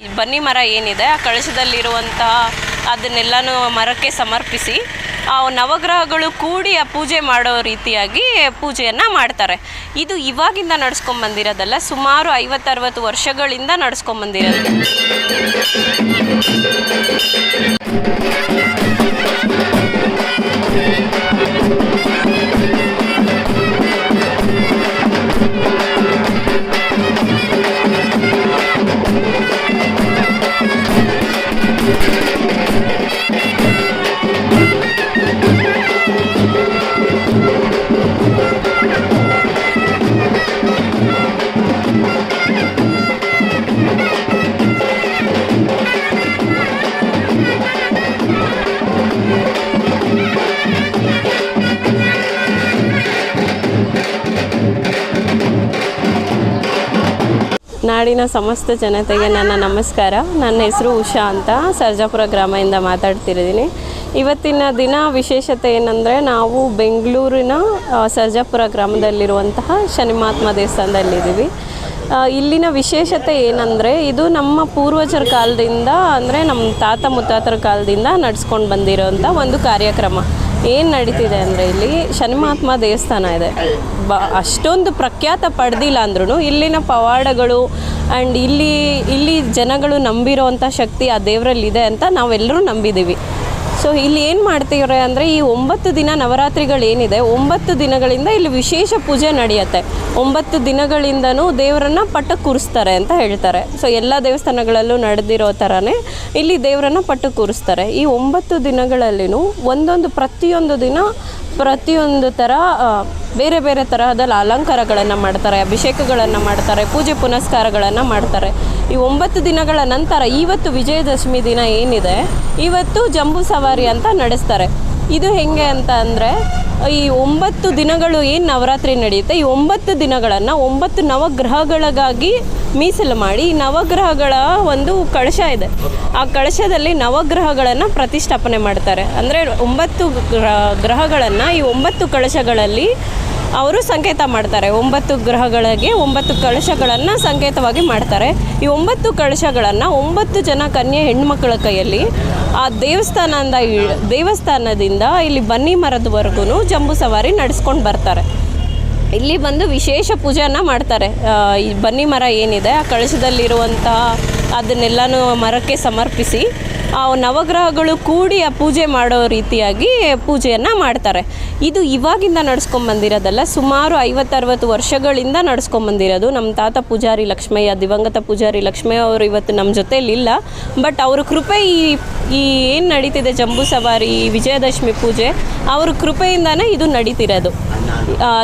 ಬನ್ನಿ ಮರ ಏನಿದೆ, ಆ ಕಳಶದಲ್ಲಿರುವಂತಹ ಅದನ್ನೆಲ್ಲನೂ ಮರಕ್ಕೆ ಸಮರ್ಪಿಸಿ, ಆ ನವಗ್ರಹಗಳು ಕೂಡಿ ಆ ಪೂಜೆ ಮಾಡೋ ರೀತಿಯಾಗಿ ಪೂಜೆಯನ್ನು ಮಾಡ್ತಾರೆ. ಇದು ಇವಾಗಿಂದ ನಡ್ಸ್ಕೊಂಡ್ ಬಂದಿರೋದಲ್ಲ, ಸುಮಾರು ಐವತ್ತರವತ್ತು ವರ್ಷಗಳಿಂದ ನಡ್ಸ್ಕೊಂಡ್ ನಾಡಿನ ಸಮಸ್ತ ಜನತೆಗೆ ನನ್ನ ನಮಸ್ಕಾರ. ನನ್ನ ಹೆಸರು ಉಷಾ ಅಂತ ಸರ್ಜಾಪುರ ಗ್ರಾಮದಿಂದ ಮಾತಾಡ್ತಿರಿದ್ದೀನಿ ಇವತ್ತಿನ ದಿನ ವಿಶೇಷತೆ ಏನಂದರೆ ನಾವು ಬೆಂಗಳೂರಿನ ಸರ್ಜಾಪುರ ಗ್ರಾಮದಲ್ಲಿರುವಂತಹ ಶನಿಮಾತ್ಮ ದೇವಸ್ಥಾನದಲ್ಲಿದ್ದೀವಿ ಇಲ್ಲಿನ ವಿಶೇಷತೆ ಏನಂದರೆ ಇದು ನಮ್ಮ ಪೂರ್ವಜರ ಕಾಲದಿಂದ ಅಂದರೆ ನಮ್ಮ ತಾತ ಮುತ್ತಾತರ ಕಾಲದಿಂದ ನಡೆಸ್ಕೊಂಡು ಬಂದಿರೋಂಥ ಒಂದು ಕಾರ್ಯಕ್ರಮ. ಏನು ನಡೀತಿದೆ ಅಂದರೆ ಇಲ್ಲಿ ಶನಿಮಾತ್ಮ ದೇವಸ್ಥಾನ ಇದೆ. ಬ, ಅಷ್ಟೊಂದು ಪ್ರಖ್ಯಾತ ಪಡೆದಿಲ್ಲ ಅಂದ್ರೂ ಇಲ್ಲಿನ ಪವಾಡಗಳು ಆ್ಯಂಡ್ ಇಲ್ಲಿ ಇಲ್ಲಿ ಜನಗಳು ನಂಬಿರೋವಂಥ ಶಕ್ತಿ ಆ ದೇವರಲ್ಲಿದೆ ಅಂತ ನಾವೆಲ್ಲರೂ ನಂಬಿದ್ದೀವಿ. ಸೊ ಇಲ್ಲಿ ಏನು ಮಾಡ್ತೀವ್ರೆ ಅಂದರೆ ಈ ಒಂಬತ್ತು ದಿನ ನವರಾತ್ರಿಗಳೇನಿದೆ ಒಂಬತ್ತು ದಿನಗಳಿಂದ ಇಲ್ಲಿ ವಿಶೇಷ ಪೂಜೆ ನಡೆಯುತ್ತೆ. ಒಂಬತ್ತು ದಿನಗಳಿಂದನೂ ದೇವರನ್ನು ಪಟ್ಟು ಕೂರಿಸ್ತಾರೆ ಅಂತ ಹೇಳ್ತಾರೆ. ಸೊ ಎಲ್ಲ ದೇವಸ್ಥಾನಗಳಲ್ಲೂ ನಡೆದಿರೋ ಥರನೇ ಇಲ್ಲಿ ದೇವರನ್ನು ಪಟ್ಟು ಕೂರಿಸ್ತಾರೆ ಈ ಒಂಬತ್ತು ದಿನಗಳಲ್ಲಿನೂ ಒಂದೊಂದು ಪ್ರತಿಯೊಂದು ದಿನ ಪ್ರತಿಯೊಂದು ಥರ ಬೇರೆ ಬೇರೆ ತರಹದ ಅಲಂಕಾರಗಳನ್ನು ಮಾಡ್ತಾರೆ, ಅಭಿಷೇಕಗಳನ್ನು ಮಾಡ್ತಾರೆ, ಪೂಜೆ ಪುನಸ್ಕಾರಗಳನ್ನು ಮಾಡ್ತಾರೆ. ಈ ಒಂಬತ್ತು ದಿನಗಳ ನಂತರ ಇವತ್ತು ವಿಜಯದಶಮಿ ದಿನ ಏನಿದೆ, ಇವತ್ತು ಜಂಬೂ ಸವಾರಿ ಅಂತ ನಡೆಸ್ತಾರೆ. ಇದು ಹೆಂಗೆ ಅಂತ ಅಂದರೆ, ಈ ಒಂಬತ್ತು ದಿನಗಳು ಏನು ನವರಾತ್ರಿ ನಡೆಯುತ್ತೆ, ಈ ಒಂಬತ್ತು ದಿನಗಳನ್ನು ಒಂಬತ್ತು ನವಗ್ರಹಗಳಿಗಾಗಿ ಮೀಸಲು ಮಾಡಿ ನವಗ್ರಹಗಳ ಒಂದು ಕಳಶ ಇದೆ. ಆ ಕಳಶದಲ್ಲಿ ನವಗ್ರಹಗಳನ್ನು ಪ್ರತಿಷ್ಠಾಪನೆ ಮಾಡ್ತಾರೆ. ಅಂದರೆ ಒಂಬತ್ತು ಗ್ರಹ ಗ್ರಹಗಳನ್ನು ಈ ಒಂಬತ್ತು ಕಳಶಗಳಲ್ಲಿ ಅವರು ಸಂಕೇತ ಮಾಡ್ತಾರೆ. ಒಂಬತ್ತು ಗ್ರಹಗಳಿಗೆ ಒಂಬತ್ತು ಕಳಶಗಳನ್ನು ಸಂಕೇತವಾಗಿ ಮಾಡ್ತಾರೆ. ಈ ಒಂಬತ್ತು ಕಳಶಗಳನ್ನು ಒಂಬತ್ತು ಜನ ಕನ್ಯೆ ಹೆಣ್ಮಕ್ಳ ಕೈಯಲ್ಲಿ ಆ ದೇವಸ್ಥಾನದಿಂದ ದೇವಸ್ಥಾನದಿಂದ ಇಲ್ಲಿ ಬನ್ನಿ ಮರದವರೆಗೂ ಜಂಬೂ ಸವಾರಿ ನಡೆಸ್ಕೊಂಡು ಬರ್ತಾರೆ. ಇಲ್ಲಿ ಬಂದು ವಿಶೇಷ ಪೂಜೆಯನ್ನು ಮಾಡ್ತಾರೆ. ಈ ಬನ್ನಿ ಮರ ಏನಿದೆ, ಆ ಕಳಶದಲ್ಲಿರುವಂತಹ ಅದನ್ನೆಲ್ಲನೂ ಮರಕ್ಕೆ ಸಮರ್ಪಿಸಿ ಆ ನವಗ್ರಹಗಳು ಕೂಡಿ ಆ ಪೂಜೆ ಮಾಡೋ ರೀತಿಯಾಗಿ ಪೂಜೆಯನ್ನು ಮಾಡ್ತಾರೆ. ಇದು ಇವಾಗಿಂದ ನಡ್ಸ್ಕೊಂಬಂದಿರೋದಲ್ಲ, ಸುಮಾರು ಐವತ್ತರವತ್ತು ವರ್ಷಗಳಿಂದ ನಡ್ಸ್ಕೊಂಬಂದಿರೋದು. ನಮ್ಮ ತಾತ ಪೂಜಾರಿ ಲಕ್ಷ್ಮಯ್ಯ ದಿವಂಗತ ಪೂಜಾರಿ ಲಕ್ಷ್ಮಯ್ಯ ಅವರು ಇವತ್ತು ನಮ್ಮ ಜೊತೆಯಲ್ಲಿಲ್ಲ ಬಟ್ ಅವ್ರ ಕೃಪೆ ಈ ಈ ಏನು ನಡೀತಿದೆ, ಜಂಬೂ ಸವಾರಿ, ವಿಜಯದಶಮಿ ಪೂಜೆ, ಅವ್ರ ಕೃಪೆಯಿಂದನೇ ಇದು ನಡೀತಿರೋದು.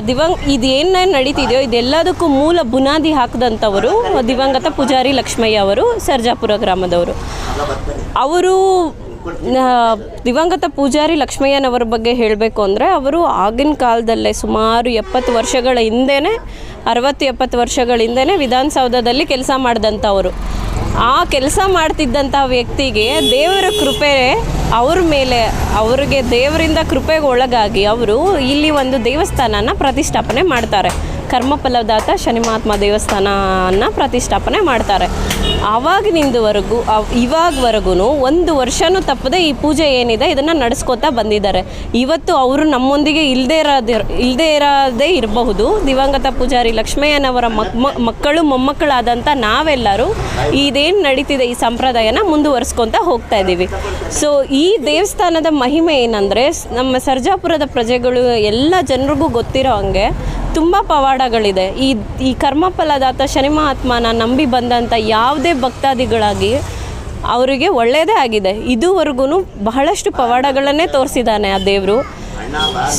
ದಿವಂಗ್ ಇದು ಏನು ನಡೀತಿದೆಯೋ, ಇದೆಲ್ಲದಕ್ಕೂ ಮೂಲ ಬುನಾದಿ ಹಾಕಿದಂಥವರು, ದಿವಂಗತ ಪೂಜಾರಿ ಲಕ್ಷ್ಮಯ್ಯ ಅವರು, ಸರ್ಜಾಪುರ ಗ್ರಾಮದವರು. ಅವರು ದಿವಂಗತ ಪೂಜಾರಿ ಲಕ್ಷ್ಮಯ್ಯನವರ ಬಗ್ಗೆ ಹೇಳಬೇಕು ಅಂದರೆ, ಅವರು ಆಗಿನ ಕಾಲದಲ್ಲೇ ಸುಮಾರು ಎಪ್ಪತ್ತು ವರ್ಷಗಳ ಹಿಂದೆಯೇ ಅರವತ್ತು, ಎಪ್ಪತ್ತು ವರ್ಷಗಳ ಹಿಂದೆಯೇ ವಿಧಾನಸೌಧದಲ್ಲಿ ಕೆಲಸ ಮಾಡಿದಂಥವರು. ಆ ಕೆಲಸ ಮಾಡ್ತಿದ್ದಂಥ ವ್ಯಕ್ತಿಗೆ ದೇವರ ಕೃಪೆ ಅವ್ರ ಮೇಲೆ ಅವ್ರಿಗೆ ದೇವರಿಂದ ಕೃಪೆಗೆ ಒಳಗಾಗಿ ಅವರು ಇಲ್ಲಿ ಒಂದು ದೇವಸ್ಥಾನನ ಪ್ರತಿಷ್ಠಾಪನೆ ಮಾಡ್ತಾರೆ. ಕರ್ಮಫಲದಾತ ಶನಿಮಾತ್ಮ ದೇವಸ್ಥಾನನ ಪ್ರತಿಷ್ಠಾಪನೆ ಮಾಡ್ತಾರೆ. ಆವಾಗಿನಿಂದವರೆಗೂ ಇವಾಗವರೆಗೂ ಒಂದು ವರ್ಷನೂ ತಪ್ಪದೆ ಈ ಪೂಜೆ ಏನಿದೆ ಇದನ್ನು ನಡೆಸ್ಕೋತಾ ಬಂದಿದ್ದಾರೆ. ಇವತ್ತು ಅವರು ನಮ್ಮೊಂದಿಗೆ ಇಲ್ಲದೇ ಇರೋದೇ ಇಲ್ಲದೇ ಇರೋದೇ ಇರಬಹುದು. ದಿವಂಗತ ಪೂಜಾರಿ ಲಕ್ಷ್ಮಯ್ಯನವರ ಮಕ್ ಮಕ್ಕಳು ಮೊಮ್ಮಕ್ಕಳಾದಂಥ ನಾವೆಲ್ಲರೂ ಇದೇನು ನಡೀತಿದೆ ಈ ಸಂಪ್ರದಾಯನ ಮುಂದುವರಿಸ್ಕೊತಾ ಹೋಗ್ತಾ ಇದ್ದೀವಿ. ಸೊ, ಈ ದೇವಸ್ಥಾನದ ಮಹಿಮೆ ಏನಂದರೆ, ನಮ್ಮ ಸರ್ಜಾಪುರದ ಪ್ರಜೆಗಳು ಎಲ್ಲ ಜನರಿಗೂ ಗೊತ್ತಿರೋ ಹಂಗೆ ತುಂಬ ಪವಾಡಗಳಿದೆ. ಈ ಈ ಕರ್ಮಫಲದಾತ ಶನಿ ಮಹಾತ್ಮನ ನಂಬಿ ಬಂದಂಥ ಯಾವುದೇ ಭಕ್ತಾದಿಗಳಾಗಿ ಅವರಿಗೆ ಒಳ್ಳೆಯದೇ ಆಗಿದೆ. ಇದುವರೆಗೂ ಬಹಳಷ್ಟು ಪವಾಡಗಳನ್ನೇ ತೋರಿಸಿದ್ದಾನೆ ಆ ದೇವರು.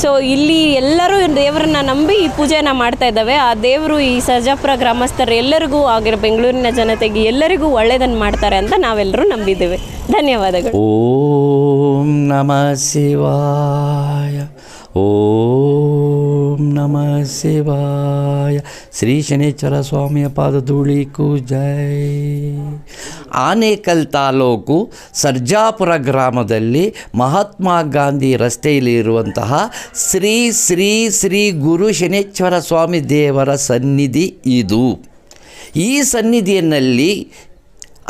ಸೊ ಇಲ್ಲಿ ಎಲ್ಲರೂ ದೇವರನ್ನ ನಂಬಿ ಈ ಪೂಜೆನ ಮಾಡ್ತಾ ಇದ್ದಾವೆ. ಆ ದೇವರು ಈ ಸರ್ಜಾಪುರ ಗ್ರಾಮಸ್ಥರು ಎಲ್ಲರಿಗೂ ಆಗಿರೋ ಬೆಂಗಳೂರಿನ ಜನತೆಗೆ ಎಲ್ಲರಿಗೂ ಒಳ್ಳೆಯದನ್ನು ಮಾಡ್ತಾರೆ ಅಂತ ನಾವೆಲ್ಲರೂ ನಂಬಿದ್ದೇವೆ. ಧನ್ಯವಾದಗಳು. ಓಂ ನಮ ಶಿವಾಯ. ಓಂ ನಮ ಶಿವಾಯ. ಶ್ರೀ ಶನೇಶ್ವರ ಸ್ವಾಮಿಯ ಪಾದಧೂಳಿಗೂ ಜೈ. ಆನೇಕಲ್ ತಾಲೂಕು ಸರ್ಜಾಪುರ ಗ್ರಾಮದಲ್ಲಿ ಮಹಾತ್ಮ ಗಾಂಧಿ ರಸ್ತೆಯಲ್ಲಿ ಇರುವಂತಹ ಶ್ರೀ ಶ್ರೀ ಶ್ರೀ ಗುರು ಶನೇಶ್ವರ ಸ್ವಾಮಿ ದೇವರ ಸನ್ನಿಧಿ ಇದು. ಈ ಸನ್ನಿಧಿಯಲ್ಲಿ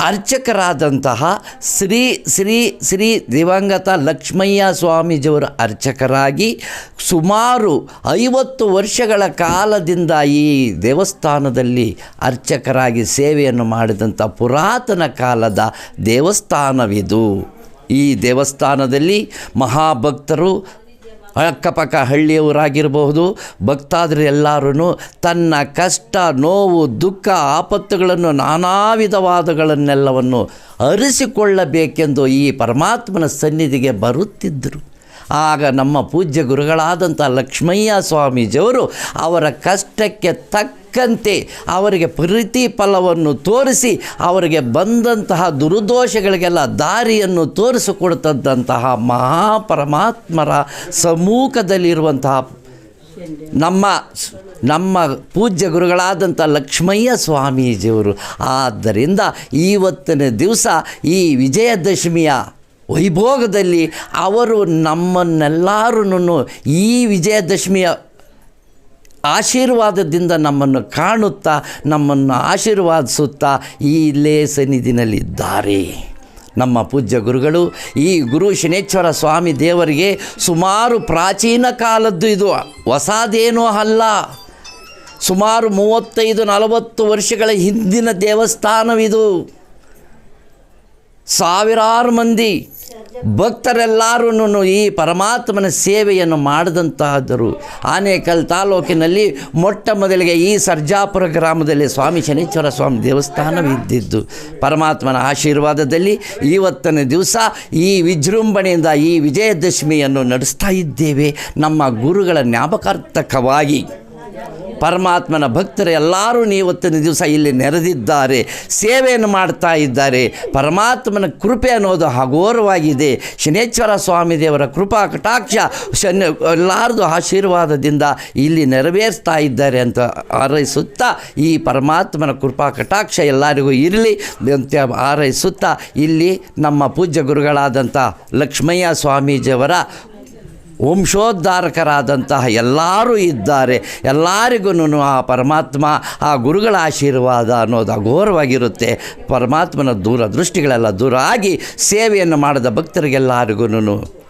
ಅರ್ಚಕರಾದಂತಹ ಶ್ರೀ ಶ್ರೀ ಶ್ರೀ ದಿವಂಗತ ಲಕ್ಷ್ಮಯ್ಯ ಸ್ವಾಮೀಜಿಯವರು ಅರ್ಚಕರಾಗಿ ಸುಮಾರು ಐವತ್ತು ವರ್ಷಗಳ ಕಾಲದಿಂದ ಈ ದೇವಸ್ಥಾನದಲ್ಲಿ ಅರ್ಚಕರಾಗಿ ಸೇವೆಯನ್ನು ಮಾಡಿದಂಥ ಪುರಾತನ ಕಾಲದ ದೇವಸ್ಥಾನವಿದು. ಈ ದೇವಸ್ಥಾನದಲ್ಲಿ ಮಹಾಭಕ್ತರು ಅಕ್ಕಪಕ್ಕ ಹಳ್ಳಿಯವರಾಗಿರಬಹುದು, ಭಕ್ತಾದರು ಎಲ್ಲರೂ ತನ್ನ ಕಷ್ಟ, ನೋವು, ದುಃಖ, ಆಪತ್ತುಗಳನ್ನು ನಾನಾ ವಿಧವಾದಗಳನ್ನೆಲ್ಲವನ್ನು ಅರಿಸಿಕೊಳ್ಳಬೇಕೆಂದು ಈ ಪರಮಾತ್ಮನ ಸನ್ನಿಧಿಗೆ ಬರುತ್ತಿದ್ದರು. ಆಗ ನಮ್ಮ ಪೂಜ್ಯ ಗುರುಗಳಾದಂಥ ಲಕ್ಷ್ಮಯ್ಯ ಸ್ವಾಮೀಜಿಯವರು ಅವರ ಕಷ್ಟಕ್ಕೆ ತಕ್ಕಂತೆ ಅವರಿಗೆ ಪ್ರತಿಫಲವನ್ನು ತೋರಿಸಿ ಅವರಿಗೆ ಬಂದಂತಹ ದುರುದೋಷಗಳಿಗೆಲ್ಲ ದಾರಿಯನ್ನು ತೋರಿಸಿಕೊಡ್ತದ್ದಂತಹ ಮಹಾಪರಮಾತ್ಮರ ಸಮ್ಮುಖದಲ್ಲಿರುವಂತಹ ನಮ್ಮ ನಮ್ಮ ಪೂಜ್ಯ ಗುರುಗಳಾದಂಥ ಲಕ್ಷ್ಮಯ್ಯ ಸ್ವಾಮೀಜಿಯವರು. ಆದ್ದರಿಂದ ಇವತ್ತಿನ ದಿವಸ ಈ ವಿಜಯದಶಮಿಯ ವೈಭೋಗದಲ್ಲಿ ಅವರು ನಮ್ಮನ್ನೆಲ್ಲರೂ ಈ ವಿಜಯದಶಮಿಯ ಆಶೀರ್ವಾದದಿಂದ ನಮ್ಮನ್ನು ಕಾಣುತ್ತಾ, ನಮ್ಮನ್ನು ಆಶೀರ್ವಾದಿಸುತ್ತಾ ಈ ಇಲ್ಲೇ ಸನ್ನಿಧಿನಲ್ಲಿದ್ದಾರೆ. ನಮ್ಮ ಪೂಜ್ಯ ಗುರುಗಳು, ಈ ಗುರು ಶನೇಶ್ವರ ಸ್ವಾಮಿ ದೇವರಿಗೆ ಸುಮಾರು ಪ್ರಾಚೀನ ಕಾಲದ್ದು ಇದು, ಹೊಸದೇನೂ ಅಲ್ಲ. ಸುಮಾರು ಮೂವತ್ತೈದು, ನಲವತ್ತು ವರ್ಷಗಳ ಹಿಂದಿನ ದೇವಸ್ಥಾನವಿದು. ಸಾವಿರಾರು ಮಂದಿ ಭಕ್ತರೆಲ್ಲರೂ ಈ ಪರಮಾತ್ಮನ ಸೇವೆಯನ್ನು ಮಾಡಿದಂತಹದ್ದರು. ಆನೇಕಲ್ ತಾಲೂಕಿನಲ್ಲಿ ಮೊಟ್ಟ ಮೊದಲಿಗೆ ಈ ಸರ್ಜಾಪುರ ಗ್ರಾಮದಲ್ಲಿ ಸ್ವಾಮಿ ಶನೀಶ್ವರ ಸ್ವಾಮಿ ದೇವಸ್ಥಾನವಿದ್ದಿದ್ದು ಪರಮಾತ್ಮನ ಆಶೀರ್ವಾದದಲ್ಲಿ ಇವತ್ತಿನ ದಿವಸ ಈ ವಿಜೃಂಭಣೆಯಿಂದ ಈ ವಿಜಯದಶಮಿಯನ್ನು ನಡೆಸ್ತಾ ಇದ್ದೇವೆ. ನಮ್ಮ ಗುರುಗಳ ಜ್ಞಾಪಕಾರ್ಥಕವಾಗಿ. ಪರಮಾತ್ಮನ ಭಕ್ತರು, ಎಲ್ಲರೂ ನೀವತ್ತಿನ ದಿವಸ ಇಲ್ಲಿ ನೆರೆದಿದ್ದಾರೆ, ಸೇವೆಯನ್ನು ಮಾಡ್ತಾ ಇದ್ದಾರೆ. ಪರಮಾತ್ಮನ ಕೃಪೆ ಅನ್ನೋದು ಹಗೋರವಾಗಿದೆ. ಶನೇಶ್ವರ ಸ್ವಾಮಿ ದೇವರ ಕೃಪಾ ಕಟಾಕ್ಷ ಶನಿ, ಎಲ್ಲರದು ಆಶೀರ್ವಾದದಿಂದ ಇಲ್ಲಿ ನೆರವೇರಿಸ್ತಾ ಇದ್ದಾರೆ ಅಂತ ಹಾರೈಸುತ್ತಾ ಈ ಪರಮಾತ್ಮನ ಕೃಪಾ ಕಟಾಕ್ಷ ಎಲ್ಲರಿಗೂ ಇರಲಿ ಅಂತ ಹಾರೈಸುತ್ತಾ ಇಲ್ಲಿ ನಮ್ಮ ಪೂಜ್ಯ ಗುರುಗಳಾದಂಥ ಲಕ್ಷ್ಮಯ್ಯ ಸ್ವಾಮೀಜಿಯವರ ವಂಶೋದ್ಧಾರಕರಾದಂತಹ ಎಲ್ಲರೂ ಇದ್ದಾರೆ. ಎಲ್ಲರಿಗೂ ಆ ಪರಮಾತ್ಮ, ಆ ಗುರುಗಳ ಆಶೀರ್ವಾದ ಅನ್ನೋದು ಅಘೋರವಾಗಿರುತ್ತೆ. ಪರಮಾತ್ಮನ ದೂರ ದೃಷ್ಟಿಗಳೆಲ್ಲ ದೂರ ಆಗಿ ಸೇವೆಯನ್ನು ಮಾಡಿದ ಭಕ್ತರಿಗೆಲ್ಲರಿಗೂ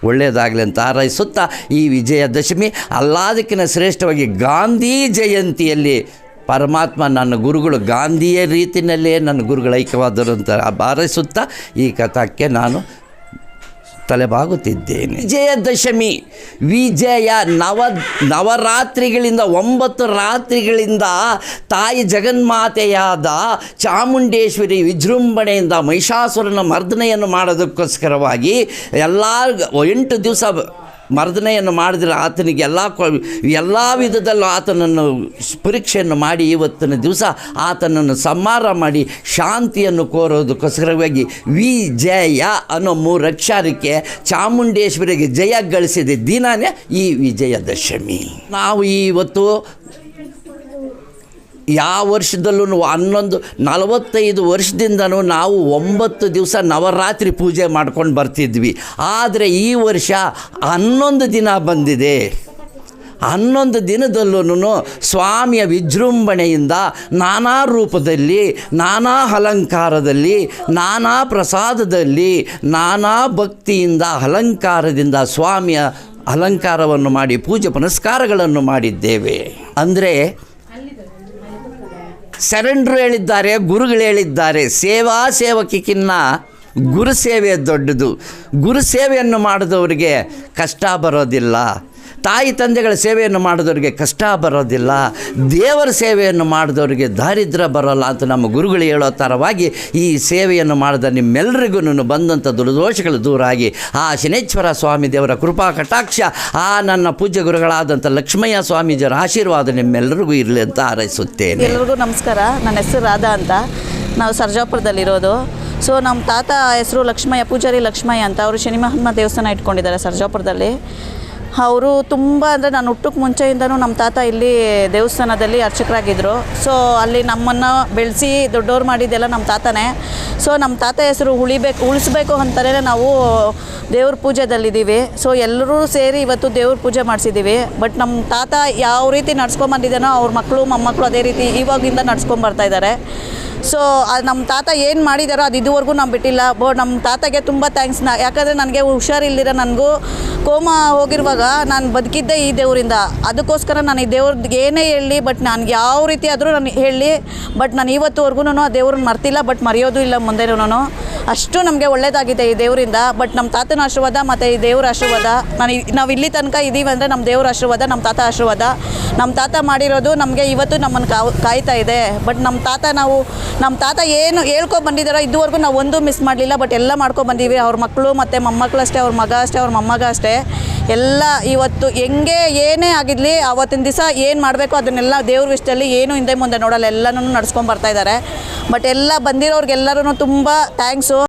ಒಳ್ಳೆಯದಾಗಲಿ ಅಂತ ಹಾರೈಸುತ್ತಾ ಈ ವಿಜಯದಶಮಿ ಅಲ್ಲಾದಕ್ಕಿಂತ ಶ್ರೇಷ್ಠವಾಗಿ ಗಾಂಧಿ ಜಯಂತಿಯಲ್ಲಿ ಪರಮಾತ್ಮ ನನ್ನ ಗುರುಗಳು ಗಾಂಧಿಯ ರೀತಿಯಲ್ಲೇ ನನ್ನ ಗುರುಗಳು ಐಕ್ಯವಾದರು ಅಂತ ಹಾರೈಸುತ್ತಾ ಈ ಕಥಾಕ್ಕೆ ನಾನು ತಲೆಬಾಗುತ್ತಿದ್ದೇನೆ. ವಿಜಯದಶಮಿ, ವಿಜಯ ನವ, ನವರಾತ್ರಿಗಳಿಂದ, ಒಂಬತ್ತು ರಾತ್ರಿಗಳಿಂದ ತಾಯಿ ಜಗನ್ಮಾತೆಯಾದ ಚಾಮುಂಡೇಶ್ವರಿ ವಿಜೃಂಭಣೆಯಿಂದ ಮಹಿಷಾಸುರನ ಮರ್ದನೆಯನ್ನು ಮಾಡೋದಕ್ಕೋಸ್ಕರವಾಗಿ ಎಲ್ಲ ಎಂಟು ದಿವಸ ಮರ್ದನೆಯನ್ನು ಮಾಡಿದರೆ ಆತನಿಗೆ ಎಲ್ಲ ಎಲ್ಲ ವಿಧದಲ್ಲೂ ಆತನನ್ನು ಪರೀಕ್ಷೆಯನ್ನು ಮಾಡಿ ಇವತ್ತಿನ ದಿವಸ ಆತನನ್ನು ಸಂಹಾರ ಮಾಡಿ ಶಾಂತಿಯನ್ನು ಕೋರೋದಕ್ಕೋಸ್ಕರವಾಗಿ ವಿಜಯ ಅನ್ನೋ ಮೂರು ಅಕ್ಷರಕ್ಕೆ ಚಾಮುಂಡೇಶ್ವರಿಗೆ ಜಯ ಗಳಿಸಿದ ದಿನನೇ ಈ ವಿಜಯದಶಮಿ. ನಾವು ಇವತ್ತು ಯಾವ ವರ್ಷದಲ್ಲೂ ಹನ್ನೊಂದು, ನಲವತ್ತೈದು ವರ್ಷದಿಂದನೂ ನಾವು ಒಂಬತ್ತು ದಿವಸ ನವರಾತ್ರಿ ಪೂಜೆ ಮಾಡ್ಕೊಂಡು ಬರ್ತಿದ್ವಿ. ಆದರೆ ಈ ವರ್ಷ ಹನ್ನೊಂದು ದಿನ ಬಂದಿದೆ. ಹನ್ನೊಂದು ದಿನದಲ್ಲೂ ಸ್ವಾಮಿಯ ವಿಜೃಂಭಣೆಯಿಂದ ನಾನಾ ರೂಪದಲ್ಲಿ, ನಾನಾ ಅಲಂಕಾರದಲ್ಲಿ, ನಾನಾ ಪ್ರಸಾದದಲ್ಲಿ, ನಾನಾ ಭಕ್ತಿಯಿಂದ ಅಲಂಕಾರದಿಂದ ಸ್ವಾಮಿಯ ಅಲಂಕಾರವನ್ನು ಮಾಡಿ, ಪೂಜೆ ಪುನಸ್ಕಾರಗಳನ್ನು ಮಾಡಿದ್ದೇವೆ. ಅಂದರೆ ಶರಣರು ಹೇಳಿದ್ದಾರೆ ಗುರುಗಳು ಹೇಳಿದ್ದಾರೆ. ಸೇವಾ ಸೇವಕಿಕ್ಕಿನ್ನ ಗುರು ಸೇವೆ ದೊಡ್ಡದು. ಗುರು ಸೇವೆಯನ್ನು ಮಾಡಿದವರಿಗೆ ಕಷ್ಟ ಬರೋದಿಲ್ಲ. ತಾಯಿ ತಂದೆಗಳ ಸೇವೆಯನ್ನು ಮಾಡಿದವರಿಗೆ ಕಷ್ಟ ಬರೋದಿಲ್ಲ, ದೇವರ ಸೇವೆಯನ್ನು ಮಾಡಿದವರಿಗೆ ದಾರಿದ್ರ್ಯ ಬರೋಲ್ಲ ಅಂತ ನಮ್ಮ ಗುರುಗಳು ಹೇಳೋ ಥರವಾಗಿ ಈ ಸೇವೆಯನ್ನು ಮಾಡಿದ ನಿಮ್ಮೆಲ್ಲರಿಗೂ ಬಂದಂಥ ದುರ್ದೋಷಗಳು ದೂರ ಆಗಿ, ಆ ಶನೇಶ್ವರ ಸ್ವಾಮಿ ದೇವರ ಕೃಪಾ ಕಟಾಕ್ಷ, ಆ ನನ್ನ ಪೂಜ್ಯ ಗುರುಗಳಾದಂಥ ಲಕ್ಷ್ಮಯ್ಯ ಸ್ವಾಮೀಜಿಯವರ ಆಶೀರ್ವಾದ ನಿಮ್ಮೆಲ್ಲರಿಗೂ ಇರಲಿ ಅಂತ ಹಾರೈಸುತ್ತೇನೆ. ಎಲ್ಲರಿಗೂ ನಮಸ್ಕಾರ. ನನ್ನ ಹೆಸರು ರಾಧಾ ಅಂತ. ನಾವು ಸರ್ಜಾಪುರದಲ್ಲಿರೋದು. ಸೊ ನಮ್ಮ ತಾತ ಹೆಸರು ಲಕ್ಷ್ಮಯ್ಯ, ಪೂಜಾರಿ ಲಕ್ಷ್ಮಯ್ಯ ಅಂತ. ಅವರು ಶನಿ ಮಹಾತ್ಮ ದೇವಸ್ಥಾನ ಇಟ್ಕೊಂಡಿದ್ದಾರೆ ಸರ್ಜಾಪುರದಲ್ಲಿ. ಅವರು ತುಂಬ ಅಂದರೆ ನಾನು ಹುಟ್ಟಕ್ಕೆ ಮುಂಚೆಯಿಂದನೂ ನಮ್ಮ ತಾತ ಇಲ್ಲಿ ದೇವಸ್ಥಾನದಲ್ಲಿ ಅರ್ಚಕರಾಗಿದ್ದರು ಸೊ ಅಲ್ಲಿ ನಮ್ಮನ್ನು ಬೆಳೆಸಿ ದೊಡ್ಡವ್ರು ಮಾಡಿದ್ದೆಲ್ಲ ನಮ್ಮ ತಾತನೇ. ಸೊ ನಮ್ಮ ತಾತ ಹೆಸರು ಉಳಿಬೇಕು, ಉಳಿಸ್ಬೇಕು ಅಂತಲೇ ನಾವು ದೇವ್ರ ಪೂಜೆದಲ್ಲಿದ್ದೀವಿ. ಸೊ ಎಲ್ಲರೂ ಸೇರಿ ಇವತ್ತು ದೇವ್ರ ಪೂಜೆ ಮಾಡಿಸಿದ್ದೀವಿ. ಬಟ್ ನಮ್ಮ ತಾತ ಯಾವ ರೀತಿ ನಡ್ಸ್ಕೊಂಬಂದಿದ್ದಾನೋ ಅವ್ರ ಮಕ್ಕಳು, ಮೊಮ್ಮಕ್ಕಳು ಅದೇ ರೀತಿ ಇವಾಗಿಂದ ನಡ್ಸ್ಕೊಂಬರ್ತಾ ಇದ್ದಾರೆ. ಸೊ ನಮ್ಮ ತಾತ ಏನು ಮಾಡಿದಾರೋ ಅದು ಇದುವರೆಗೂ ನಾವು ಬಿಟ್ಟಿಲ್ಲ. ಬೋ ನಮ್ಮ ತಾತಗೆ ತುಂಬ ಥ್ಯಾಂಕ್ಸ್ ನಾ. ಯಾಕಂದರೆ ನನಗೆ ಹುಷಾರಿಲ್ದಿರ ನನಗೂ ಕೋಮ ಹೋಗಿರುವಾಗ ನಾನು ಬದುಕಿದ್ದೆ ಈ ದೇವರಿಂದ. ಅದಕ್ಕೋಸ್ಕರ ನಾನು ಈ ದೇವ್ರದ್ದು ಏನೇ ಹೇಳಿ ಬಟ್ ನನಗೆ ಯಾವ ರೀತಿ ಆದರೂ ನಾನು ಹೇಳಿ ಬಟ್ ನಾನು ಇವತ್ತುವರೆಗೂ ಆ ದೇವ್ರನ್ನ ಮರ್ತಿಲ್ಲ ಬಟ್ ಮರೆಯೋದು ಇಲ್ಲ ಮುಂದೆನೂ ಅಷ್ಟು ನಮಗೆ ಒಳ್ಳೆಯದಾಗಿದೆ ಈ ದೇವರಿಂದ ಬಟ್ ನಮ್ಮ ತಾತನ ಆಶೀರ್ವಾದ ಮತ್ತು ಈ ದೇವ್ರ ಆಶೀರ್ವಾದ. ನಾನು ನಾವು ಇಲ್ಲಿ ತನಕ ಇದ್ದೀವಿ ಅಂದರೆ ನಮ್ಮ ದೇವ್ರ ಆಶೀರ್ವಾದ ನಮ್ಮ ತಾತ ಆಶೀರ್ವಾದ. ನಮ್ಮ ತಾತ ಮಾಡಿರೋದು ನಮಗೆ ಇವತ್ತು ನಮ್ಮನ್ನು ಕಾಯ್ತಾ ಇದೆ. ಬಟ್ ನಮ್ಮ ತಾತ ನಾವು ನಮ್ಮ ತಾತ ಏನು ಹೇಳ್ಕೊ ಬಂದಿದ್ದಾರೋ ಇದುವರೆಗೂ ನಾವು ಒಂದು ಮಿಸ್ ಮಾಡಲಿಲ್ಲ ಬಟ್ ಎಲ್ಲ ಮಾಡ್ಕೊಂಡು ಬಂದೀವಿ. ಅವ್ರ ಮಕ್ಕಳು ಮತ್ತು ಮೊಮ್ಮಕ್ಕಳು ಅಷ್ಟೇ ಅವ್ರ ಮಗ ಅಷ್ಟೇ, ಅವ್ರ ಮೊಮ್ಮಗ ಅಷ್ಟೇ. ಎಲ್ಲ ಇವತ್ತು ಹೆಂಗೆ ಏನೇ ಆಗಿರಲಿ ಅವತ್ತಿನ ದಿವಸ ಏನು ಮಾಡಬೇಕು ಅದನ್ನೆಲ್ಲ ದೇವ್ರ ವಿಷಯದಲ್ಲಿ ಏನು ಹಿಂದೆ ಮುಂದೆ ನೋಡಲ್ಲ. ಎಲ್ಲನೂ ನಡ್ಸ್ಕೊಂಡು ಬರ್ತಾಯಿದ್ದಾರೆ ಬಟ್ ಎಲ್ಲ ಬಂದಿರೋರ್ಗೆಲ್ಲರೂ ತುಂಬ ಥ್ಯಾಂಕ್ಸು